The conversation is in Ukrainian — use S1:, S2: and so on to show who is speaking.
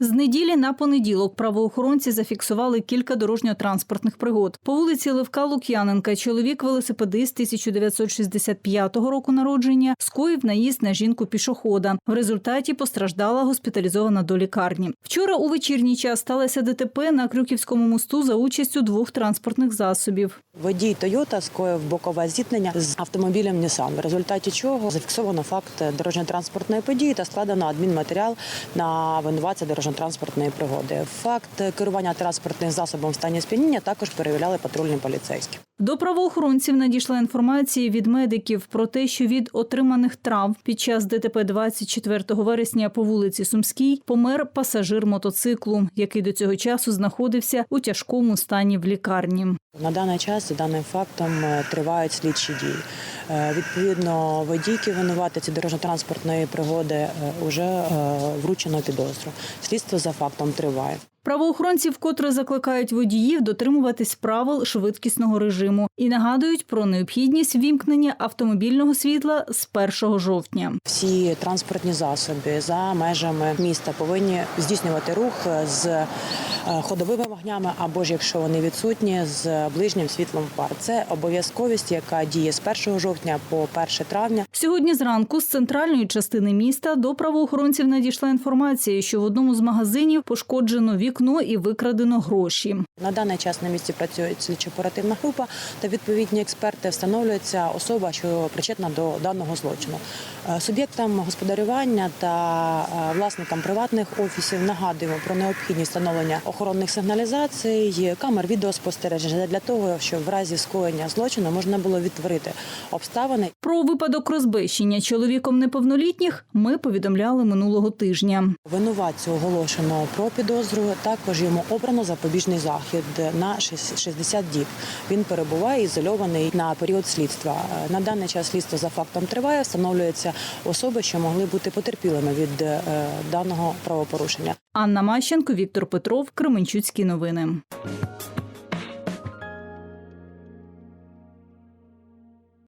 S1: З неділі на понеділок правоохоронці зафіксували кілька дорожньо-транспортних пригод. По вулиці Левка Лук'яненка чоловік велосипедист 1965 року народження скоїв наїзд на жінку пішохода. В результаті постраждала госпіталізована до лікарні. Вчора у вечірній час сталося ДТП на Крюківському мосту за участю двох транспортних засобів.
S2: Водій Тойота скоїв бокове зіткнення з автомобілем Нісан, в результаті чого зафіксовано факт дорожньо-транспортної події та складено адмінматеріал на винуватця дорожньо-транспортної пригоди. Факт керування транспортним засобом в стані сп'яніння також перевіряли патрульні поліцейські.
S1: До правоохоронців надійшла інформація від медиків про те, що від отриманих травм під час ДТП 24 вересня по вулиці Сумській помер пасажир мотоциклу, який до цього часу знаходився у тяжкому стані в лікарні.
S2: На даний час за даним фактом е, тривають слідчі дії. Е, Відповідно, водійки винуватиці дорожньо-транспортної пригоди вже вручено підозру. Слідство за фактом триває.
S1: Правоохоронці вкотре закликають водіїв дотримуватись правил швидкісного режиму і нагадують про необхідність вімкнення автомобільного світла з 1 жовтня.
S2: Всі транспортні засоби за межами міста повинні здійснювати рух з е, ходовими вогнями або ж якщо вони відсутні, з ближнім світлом фар. Це обов'язковість, яка діє з 1 жовтня по 1 травня.
S1: Сьогодні зранку з центральної частини міста до правоохоронців надійшла інформація, що в одному з магазинів пошкоджено вікно і викрадено гроші.
S2: На даний час на місці працює слідчо-оперативна група та відповідні експерти встановлюється особа, що причетна до даного злочину. Е, Суб'єктам господарювання та е, власникам приватних офісів нагадуємо про необхідність встановлення охоронних сигналізацій, камер відеоспостереження для того, щоб в разі скоєння злочину можна було відтворити обставини
S1: Про випадок розбещення чоловіком неповнолітніх ми повідомляли минулого тижня.
S2: Винуватцю оголошено про підозру. Також йому обрано запобіжний захід на шість- 60 діб. Він перебуває ізольований на період слідства. Е, На даний час слідство за фактом триває. Встановлюються особи, що могли бути потерпілими від е, даного правопорушення.
S1: Анна Мащенко, Віктор Петров, Кременчуцькі новини.